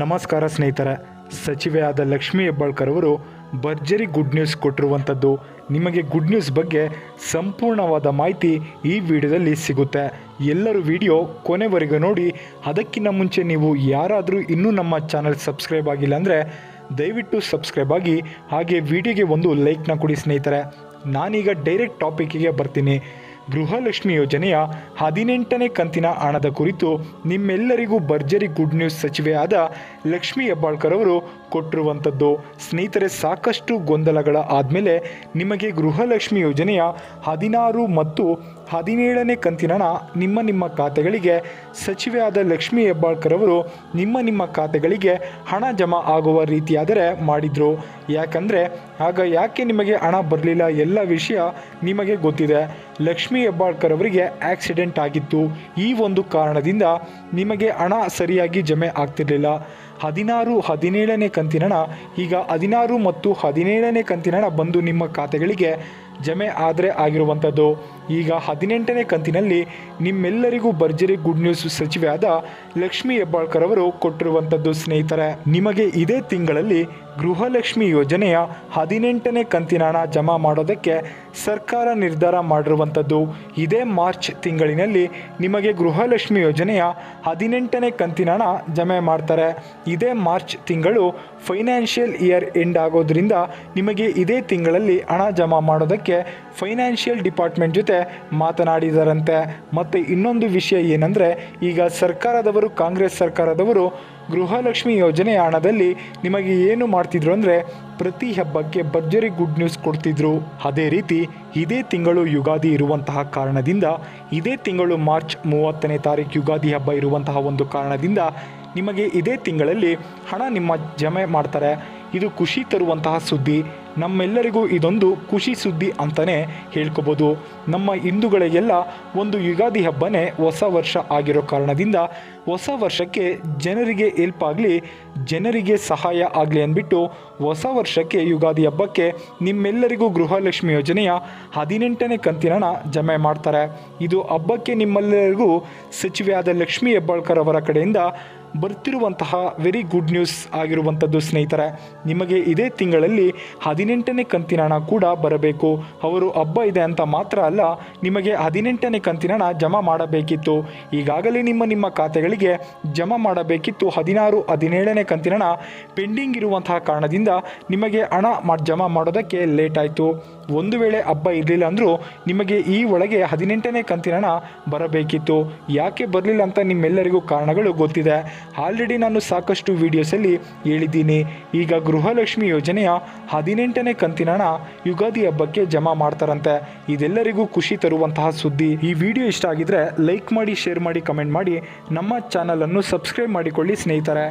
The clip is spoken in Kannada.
ನಮಸ್ಕಾರ ಸ್ನೇಹಿತರೆ ಸಚಿವೆಯಾದ ಲಕ್ಷ್ಮೀ ಹೆಬ್ಬಾಳ್ಕರ್ ಅವರು ಭರ್ಜರಿ ಗುಡ್ ನ್ಯೂಸ್ ಕೊಟ್ಟಿರುವಂಥದ್ದು. ನಿಮಗೆ ಗುಡ್ ನ್ಯೂಸ್ ಬಗ್ಗೆ ಸಂಪೂರ್ಣವಾದ ಮಾಹಿತಿ ಈ ವಿಡಿಯೋದಲ್ಲಿ ಸಿಗುತ್ತೆ. ಎಲ್ಲರೂ ವಿಡಿಯೋ ಕೊನೆವರೆಗೂ ನೋಡಿ. ಅದಕ್ಕಿಂತ ಮುಂಚೆ ನೀವು ಯಾರಾದರೂ ಇನ್ನೂ ನಮ್ಮ ಚಾನಲ್ ಸಬ್ಸ್ಕ್ರೈಬ್ ಆಗಿಲ್ಲ ಅಂದರೆ ದಯವಿಟ್ಟು ಸಬ್ಸ್ಕ್ರೈಬ್ ಆಗಿ, ಹಾಗೆ ವಿಡಿಯೋಗೆ ಒಂದು ಲೈಕ್ನ ಕೊಡಿ ಸ್ನೇಹಿತರೆ. ನಾನೀಗ ಡೈರೆಕ್ಟ್ ಟಾಪಿಕ್ಕಿಗೆ ಬರ್ತೀನಿ. ಗೃಹಲಕ್ಷ್ಮಿ ಯೋಜನೆಯ ಹದಿನೆಂಟನೇ ಕಂತಿನ ಹಣದ ಕುರಿತು ನಿಮ್ಮೆಲ್ಲರಿಗೂ ಭರ್ಜರಿ ಗುಡ್ ನ್ಯೂಸ್ ಸಚಿವೆಯಾದ ಲಕ್ಷ್ಮಿ ಹೆಬ್ಬಾಳ್ಕರ್ ಅವರು ಕೊಟ್ಟಿರುವಂಥದ್ದು. ಸ್ನೇಹಿತರೆ, ಸಾಕಷ್ಟು ಗೊಂದಲಗಳ ಆದಮೇಲೆ ನಿಮಗೆ ಗೃಹಲಕ್ಷ್ಮಿ ಯೋಜನೆಯ ಹದಿನಾರು ಮತ್ತು ಹದಿನೇಳನೇ ಕಂತಿನ ನಿಮ್ಮ ನಿಮ್ಮ ಖಾತೆಗಳಿಗೆ ಸಚಿವೆಯಾದ ಲಕ್ಷ್ಮೀ ಹೆಬ್ಬಾಳ್ಕರ್ ಅವರು ನಿಮ್ಮ ನಿಮ್ಮ ಖಾತೆಗಳಿಗೆ ಹಣ ಜಮಾ ಆಗುವ ರೀತಿಯಾದರೆ ಮಾಡಿದರು. ಯಾಕಂದರೆ ಆಗ ಯಾಕೆ ನಿಮಗೆ ಹಣ ಬರಲಿಲ್ಲ ಎಲ್ಲ ವಿಷಯ ನಿಮಗೆ ಗೊತ್ತಿದೆ. ಲಕ್ಷ್ಮೀ ಹೆಬ್ಬಾಳ್ಕರ್ ಅವರಿಗೆ ಆಕ್ಸಿಡೆಂಟ್ ಆಗಿತ್ತು. ಈ ಒಂದು ಕಾರಣದಿಂದ ನಿಮಗೆ ಹಣ ಸರಿಯಾಗಿ ಜಮೆ ಆಗ್ತಿರಲಿಲ್ಲ. ಹದಿನಾರು, ಹದಿನೇಳನೇ ಕಂತಿನ ಈಗ ಹದಿನಾರು ಮತ್ತು ಹದಿನೇಳನೇ ಕಂತಿನ ಬಂದು ನಿಮ್ಮ ಖಾತೆಗಳಿಗೆ ಜಮೆ ಆದರೆ ಆಗಿರುವಂಥದ್ದು ಈಗ ಹದಿನೆಂಟನೇ ಕಂತಿನಲ್ಲಿ ನಿಮ್ಮೆಲ್ಲರಿಗೂ ಭರ್ಜರಿ ಗುಡ್ ನ್ಯೂಸ್ ಸಚಿವೆಯಾದ ಲಕ್ಷ್ಮೀ ಹೆಬ್ಬಾಳ್ಕರ್ ಅವರು ಕೊಟ್ಟಿರುವಂಥದ್ದು ಸ್ನೇಹಿತರೆ, ನಿಮಗೆ ಇದೇ ತಿಂಗಳಲ್ಲಿ ಗೃಹಲಕ್ಷ್ಮಿ ಯೋಜನೆಯ ಹದಿನೆಂಟನೇ ಕಂತಿನ ಹಣ ಜಮಾ ಮಾಡೋದಕ್ಕೆ ಸರ್ಕಾರ ನಿರ್ಧಾರ ಮಾಡಿರುವಂಥದ್ದು. ಇದೇ ಮಾರ್ಚ್ ತಿಂಗಳಿನಲ್ಲಿ ನಿಮಗೆ ಗೃಹಲಕ್ಷ್ಮಿ ಯೋಜನೆಯ ಹದಿನೆಂಟನೇ ಕಂತಿನ ಹಣ ಜಮೆ ಮಾಡ್ತಾರೆ. ಇದೇ ಮಾರ್ಚ್ ತಿಂಗಳು ಫೈನಾನ್ಷಿಯಲ್ ಇಯರ್ ಎಂಡ್ ಆಗೋದ್ರಿಂದ ನಿಮಗೆ ಇದೇ ತಿಂಗಳಲ್ಲಿ ಹಣ ಜಮಾ ಮಾಡೋದಕ್ಕೆ ಫೈನಾನ್ಷಿಯಲ್ ಡಿಪಾರ್ಟ್ಮೆಂಟ್ ಜೊತೆ ಮಾತನಾಡಿದರಂತೆ. ಮತ್ತು ಇನ್ನೊಂದು ವಿಷಯ ಏನಂದರೆ, ಈಗ ಸರ್ಕಾರದವರು, ಕಾಂಗ್ರೆಸ್ ಸರ್ಕಾರದವರು ಗೃಹಲಕ್ಷ್ಮಿ ಯೋಜನೆ ಹಣದಲ್ಲಿ ನಿಮಗೆ ಏನು ಮಾಡ್ತಿದ್ರು ಅಂದರೆ, ಪ್ರತಿ ಹಬ್ಬಕ್ಕೆ ಭರ್ಜರಿ ಗುಡ್ ನ್ಯೂಸ್ ಕೊಡ್ತಿದ್ರು. ಅದೇ ರೀತಿ ಇದೇ ತಿಂಗಳು ಯುಗಾದಿ ಇರುವಂತಹ ಕಾರಣದಿಂದ, ಇದೇ ತಿಂಗಳು ಮಾರ್ಚ್ ಮೂವತ್ತನೇ ತಾರೀಕು ಯುಗಾದಿ ಹಬ್ಬ ಇರುವಂತಹ ಒಂದು ಕಾರಣದಿಂದ ನಿಮಗೆ ಇದೇ ತಿಂಗಳಲ್ಲಿ ಹಣ ನಿಮ್ಮ ಜಮೆ ಮಾಡ್ತಾರೆ. ಇದು ಖುಷಿ ತರುವಂತಹ ಸುದ್ದಿ. ನಮ್ಮೆಲ್ಲರಿಗೂ ಇದೊಂದು ಖುಷಿ ಸುದ್ದಿ ಅಂತಲೇ ಹೇಳ್ಕೋಬೋದು. ನಮ್ಮ ಹಿಂದೂಗಳಿಗೆಲ್ಲ ಒಂದು ಯುಗಾದಿ ಹಬ್ಬನೇ ಹೊಸ ವರ್ಷ ಆಗಿರೋ ಕಾರಣದಿಂದ ಹೊಸ ವರ್ಷಕ್ಕೆ ಜನರಿಗೆ ಹೆಲ್ಪ್ ಆಗಲಿ, ಜನರಿಗೆ ಸಹಾಯ ಆಗಲಿ ಅಂದ್ಬಿಟ್ಟು ಹೊಸ ವರ್ಷಕ್ಕೆ ಯುಗಾದಿ ಹಬ್ಬಕ್ಕೆ ನಿಮ್ಮೆಲ್ಲರಿಗೂ ಗೃಹಲಕ್ಷ್ಮಿ ಯೋಜನೆಯ ಹದಿನೆಂಟನೇ ಕಂತಿನ ಜಮೆ ಮಾಡ್ತಾರೆ. ಇದು ಹಬ್ಬಕ್ಕೆ ನಿಮ್ಮೆಲ್ಲರಿಗೂ ಸಚಿವೆಯಾದ ಲಕ್ಷ್ಮೀ ಹೆಬ್ಬಾಳ್ಕರ್ ಅವರ ಕಡೆಯಿಂದ ಬರ್ತಿರುವಂತಹ ವೆರಿ ಗುಡ್ ನ್ಯೂಸ್ ಆಗಿರುವಂಥದ್ದು ಸ್ನೇಹಿತರೆ, ನಿಮಗೆ ಇದೇ ತಿಂಗಳಲ್ಲಿ ಹದಿನೆಂಟನೇ ಕಂತಿನ ಹಣ ಕೂಡ ಬರಬೇಕು. ಅವರು ಹಬ್ಬ ಇದೆ ಅಂತ ಮಾತ್ರ ಅಲ್ಲ, ನಿಮಗೆ ಹದಿನೆಂಟನೇ ಕಂತಿನ ಹಣ ಜಮಾ ಮಾಡಬೇಕಿತ್ತು. ಈಗಾಗಲೇ ನಿಮ್ಮ ನಿಮ್ಮ ಖಾತೆಗಳಿಗೆ ಜಮಾ ಮಾಡಬೇಕಿತ್ತು. ಹದಿನಾರು, ಹದಿನೇಳನೇ ಕಂತಿನ ಹಣ ಪೆಂಡಿಂಗ್ ಇರುವಂತಹ ಕಾರಣದಿಂದ ನಿಮಗೆ ಹಣ ಜಮಾ ಮಾಡೋದಕ್ಕೆ ಲೇಟ್ ಆಯಿತು. ಒಂದು ವೇಳೆ ಹಬ್ಬ ಇರಲಿಲ್ಲ ಅಂದರೂ ನಿಮಗೆ ಈ ಒಳಗೆ ಹದಿನೆಂಟನೇ ಕಂತಿನ ಹಣ ಬರಬೇಕಿತ್ತು. ಯಾಕೆ ಬರಲಿಲ್ಲ ಅಂತ ನಿಮ್ಮೆಲ್ಲರಿಗೂ ಕಾರಣಗಳು ಗೊತ್ತಿದೆ. ಆಲ್ರೆಡಿ ನಾನು ಸಾಕಷ್ಟು ವೀಡಿಯೋಸಲ್ಲಿ ಹೇಳಿದ್ದೀನಿ. ಈಗ ಗೃಹಲಕ್ಷ್ಮಿ ಯೋಜನೆಯ ಹದಿನೆಂಟನೇ ಕಂತಿನ ಹಣ ಯುಗಾದಿ ಹಬ್ಬಕ್ಕೆ ಜಮಾ ಮಾಡ್ತಾರಂತೆ. ಇದೆಲ್ಲರಿಗೂ ಖುಷಿ ತರುವಂತಹ ಸುದ್ದಿ. ಈ ವಿಡಿಯೋ ಇಷ್ಟ ಆಗಿದ್ರೆ ಲೈಕ್ ಮಾಡಿ, ಶೇರ್ ಮಾಡಿ, ಕಮೆಂಟ್ ಮಾಡಿ. ನಮ್ಮ ಚಾನಲನ್ನು ಸಬ್ಸ್ಕ್ರೈಬ್ ಮಾಡಿಕೊಳ್ಳಿ ಸ್ನೇಹಿತರೆ.